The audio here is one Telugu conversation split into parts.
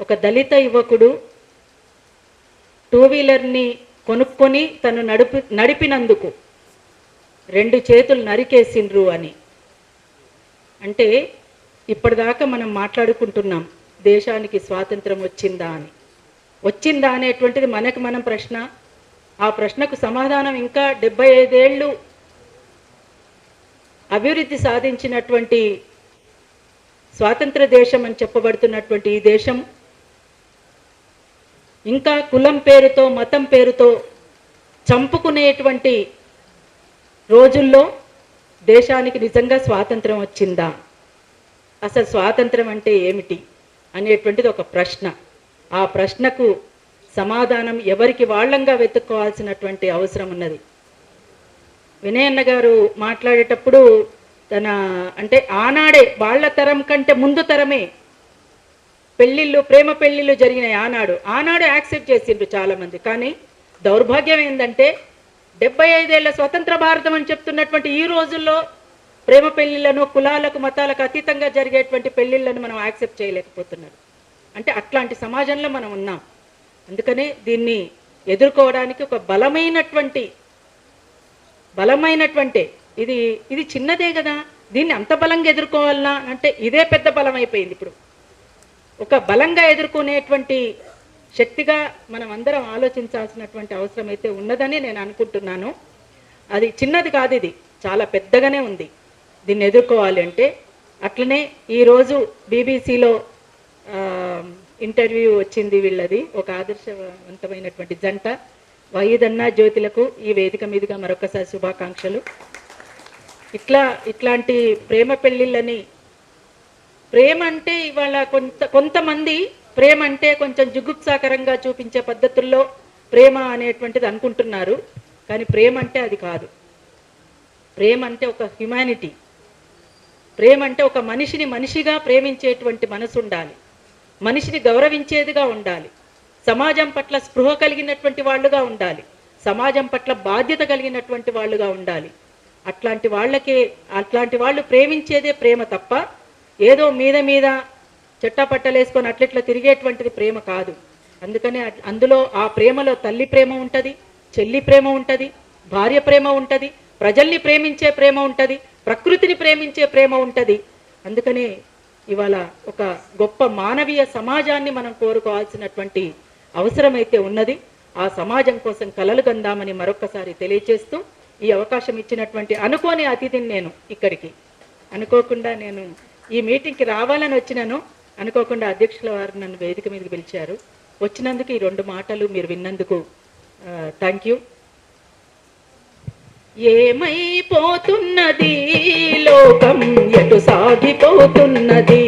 ఒక దళిత యువకుడు టూ వీలర్ని కొనుక్కొని తను నడుపు నడిపినందుకు రెండు చేతులు నరికేసిండ్రు అని. అంటే ఇప్పటిదాకా మనం మాట్లాడుకుంటున్నాం దేశానికి స్వాతంత్రం వచ్చిందా అని. వచ్చిందా అనేటువంటిది మనకు మనం ప్రశ్న. ఆ ప్రశ్నకు సమాధానం ఇంకా డెబ్బై ఐదేళ్ళు అభివృద్ధి సాధించినటువంటి స్వాతంత్ర దేశం అని చెప్పబడుతున్నటువంటి ఈ దేశం ఇంకా కులం పేరుతో మతం పేరుతో చంపుకునేటువంటి రోజుల్లో దేశానికి నిజంగా స్వాతంత్రం వచ్చిందా? అసలు స్వాతంత్రం అంటే ఏమిటి అనేటువంటిది ఒక ప్రశ్న. ఆ ప్రశ్నకు సమాధానం ఎవరికి వాళ్ళంగా వెతుక్కోవాల్సినటువంటి అవసరం ఉన్నది. వినయన్న గారు మాట్లాడేటప్పుడు తన అంటే ఆనాడే వాళ్ళ తరం కంటే ముందు తరమే పెళ్ళిళ్ళు ప్రేమ పెళ్ళిళ్ళు జరిగినాయి ఆనాడు. ఆనాడు యాక్సెప్ట్ చేసిండ్రు చాలామంది. కానీ దౌర్భాగ్యం ఏంటంటే డెబ్బై ఐదేళ్ళ స్వతంత్ర భారతం అని చెప్తున్నటువంటి ఈ రోజుల్లో ప్రేమ పెళ్ళిళ్ళను కులాలకు మతాలకు అతీతంగా జరిగేటువంటి పెళ్ళిళ్ళను మనం యాక్సెప్ట్ చేయలేకపోతున్నారు. అంటే అట్లాంటి సమాజంలో మనం ఉన్నాం. అందుకనే దీన్ని ఎదుర్కోవడానికి ఒక బలమైనటువంటి బలమైనటువంటి ఇది ఇది చిన్నదే కదా. దీన్ని అంత బలంగా ఎదుర్కోవాలన్నా అంటే ఇదే పెద్ద బలం అయిపోయింది ఇప్పుడు. ఒక బలంగా ఎదుర్కొనేటువంటి శక్తిగా మనం అందరం ఆలోచించాల్సినటువంటి అవసరం అయితే ఉన్నదని నేను అనుకుంటున్నాను. అది చిన్నది కాదు ఇది. చాలా పెద్దగానే ఉంది. దీన్ని ఎదుర్కోవాలి అంటే అట్లనే ఈరోజు బీబీసీలో ఇంటర్వ్యూ వచ్చింది వీళ్ళది. ఒక ఆదర్శవంతమైనటువంటి జంట. వహీదన్న జ్యోతులకు ఈ వేదిక మీదుగా మరొకసారి శుభాకాంక్షలు. ఇట్లా ఇట్లాంటి ప్రేమ పెళ్ళిళ్ళని ప్రేమ అంటే ఇవాళ కొంత కొంతమంది ప్రేమ అంటే కొంచెం జుగుప్సాకరంగా చూపించే పద్ధతుల్లో ప్రేమ అనేటువంటిది అనుకుంటున్నారు. కానీ ప్రేమ అంటే అది కాదు. ప్రేమ అంటే ఒక హ్యుమానిటీ ప్రేమ అంటే ఒక మనిషిని మనిషిగా ప్రేమించేటువంటి మనసు ఉండాలి. మనిషిని గౌరవించేదిగా ఉండాలి. సమాజం పట్ల స్పృహ కలిగినటువంటి వాళ్ళుగా ఉండాలి. సమాజం పట్ల బాధ్యత కలిగినటువంటి వాళ్ళుగా ఉండాలి. అట్లాంటి వాళ్ళకే అట్లాంటి వాళ్ళు ప్రేమించేదే ప్రేమ తప్ప ఏదో మీద మీద చెట్టపట్టలేసుకొని అట్లట్లా తిరిగేటువంటిది ప్రేమ కాదు. అందుకనే అందులో ఆ ప్రేమలో తల్లి ప్రేమ ఉంటుంది చెల్లి ప్రేమ ఉంటుంది భార్య ప్రేమ ఉంటుంది ప్రజల్ని ప్రేమించే ప్రేమ ఉంటుంది ప్రకృతిని ప్రేమించే ప్రేమ ఉంటుంది. అందుకనే ఇవాళ ఒక గొప్ప మానవీయ సమాజాన్ని మనం కోరుకోవాల్సినటువంటి అవసరమైతే ఉన్నది. ఆ సమాజం కోసం కలలు కందామని మరొక్కసారి తెలియచేస్తూ ఈ అవకాశం ఇచ్చినటువంటి అనుకోని అతిథిని నేను ఇక్కడికి. అనుకోకుండా నేను ఈ మీటింగ్కి రావాలని వచ్చినాను అనుకోకుండా అధ్యక్షుల వారు నన్ను వేదిక మీదకి పిలిచారు. వచ్చినందుకు ఈ రెండు మాటలు మీరు విన్నందుకు థ్యాంక్ యూ ఏమైపోతున్నది? లోకం ఎటు సాగిపోతున్నది?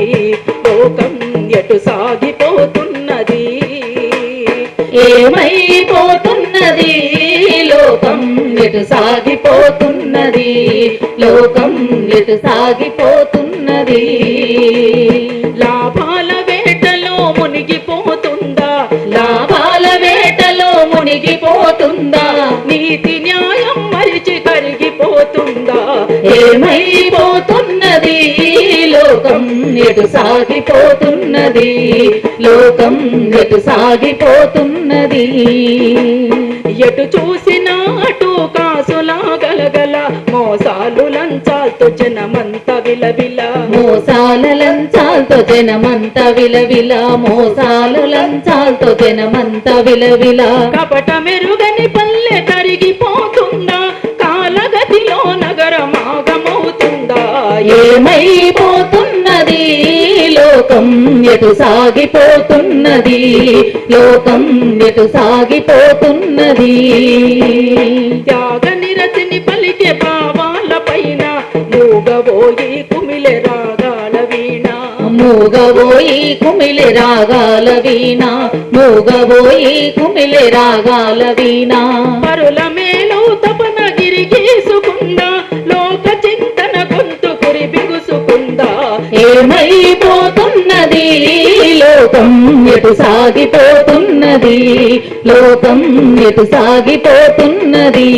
లోకం ఎటు సాగిపోతున్నది? ఏమైపోతున్నది? లోకం ఎటు సాగిపోతున్నది? లోకం ఎటు సాగిపోతున్నది ఏమైపోతున్నది? లోకం ఎటు సాగిపోతున్నది? లోకం ఎటు సాగిపోతున్నది? ఎటు చూసినా అటు కాసులా గలగల మోసాలు లంచాలతో జనమంత విలవిల. మోసాల లంచాలతో జనమంత విలవిల మోసాల లంచాలతో జనమంత విలవిల. కపట మెరుగని ఎటు సాగిపోతున్నది? లోకం ఎటు సాగిపోతున్నది? త్యాగ నిరతిని పలికే భావాల పైన మూగబోయి కుమిలె రాగాల వీణ. మూగబోయి కుమిలి రాగాల వీణ. మూగబోయి కుమిలి రాగాల వీణ. లోకం ఎటు సాగిపోతున్నది? లోకం ఎటు సాగిపోతున్నది?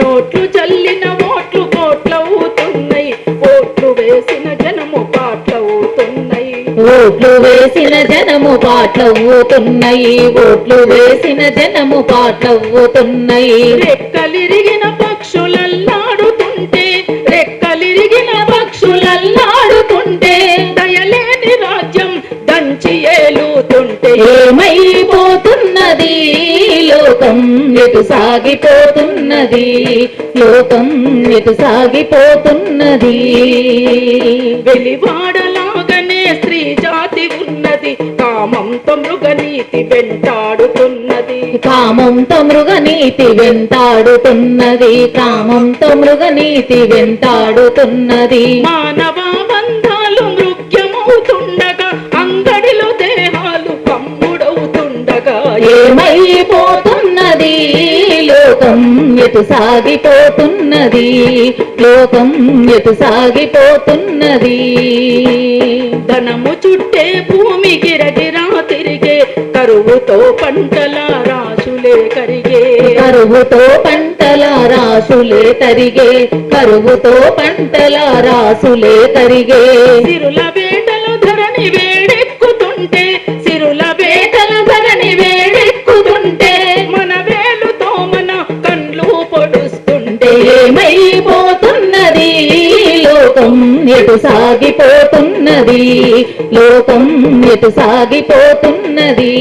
నోట్లు చల్లిన ఓట్లు కోట్లవుతున్నాయి. ఓట్లు వేసిన జనము పాటలవుతున్నాయి. ఓట్లు వేసిన జనము పాటవుతున్నాయి ఓట్లు వేసిన జనము పాటవుతున్నాయి రెక్కలిరిగిన లోకం ఎటు సాగిపోతున్నది? లోకం ఎటు సాగిపోతున్నది? వెలివాడలాగనే స్త్రీ జాతి ఉన్నది. కామంతో మృగనీతి వెంటాడుతున్నది. కామంతో మృగనీతి వెంటాడుతున్నది. కామంతో మృగనీతి వెంటాడుతున్నది. మానవ ఏమైపోతున్నది? లోకం ఎటు సాగిపోతున్నది? లోకం ఎటు సాగిపోతున్నది? ధనము చుట్టే భూమి గిరగిరా తిరిగే కరువుతో పంటల రాశులే కరిగే. కరువుతో పంటల రాసులే తరిగే కరువుతో పంటల రాసులే తరిగే. సిరుల వేటలు చూస్తుంటే ఏమైపోతున్నది? లోకం ఎటు సాగిపోతున్నది? లోకం ఎటు సాగిపోతున్నది?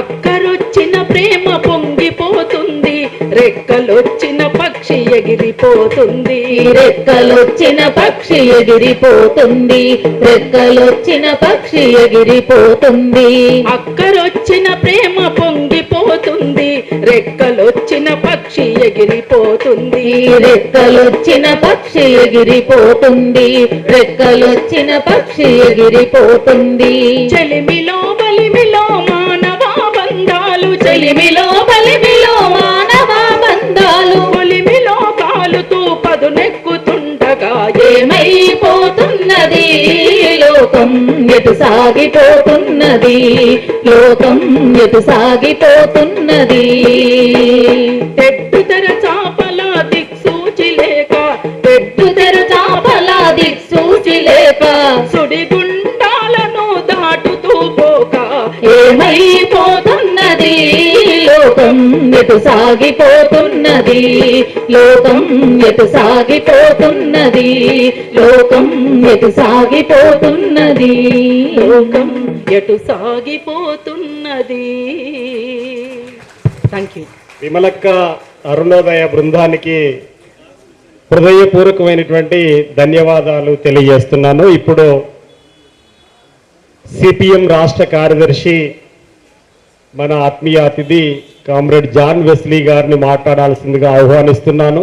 అక్కరొచ్చిన ప్రేమ పొంగిపోతుంది రెక్కలొచ్చిన పక్షి ఎగిరిపోతుంది. రెక్కలొచ్చిన పక్షి ఎగిరిపోతుంది. రెక్కలొచ్చిన పక్షి ఎగిరిపోతుంది. అక్కరొచ్చిన ప్రేమ పొంగిపోతుంది. రెక్కలొచ్చిన పక్షి ఎగిరిపోతుంది. రెక్కలొచ్చిన పక్షి ఎగిరిపోతుంది. రెక్కలొచ్చిన పక్షి ఎగిరిపోతుంది. చెలిమిలో బలిమిలో మానవ బంధాలు చెలిమిలో బలిమిలో లోకం ఎటు సాగిపోతున్నది? లోకం ఎటు సాగిపోతున్నది? ఎటు సాగిపోతున్నది? లోకం ఎటు సాగిపోతున్నది? లోకం ఎటు సాగిపోతున్నది? లోకం ఎటు సాగిపోతున్నది? థ్యాంక్ యూ విమలక్క అరుణోదయ బృందానికి హృదయపూర్వకమైనటువంటి ధన్యవాదాలు తెలియజేస్తున్నాను. ఇప్పుడు సిపిఎం రాష్ట్ర కార్యదర్శి మన ఆత్మీయ అతిథి కామ్రేడ్ జాన్ వెస్లీ గారిని మాట్లాడాల్సిందిగా ఆహ్వానిస్తున్నాను.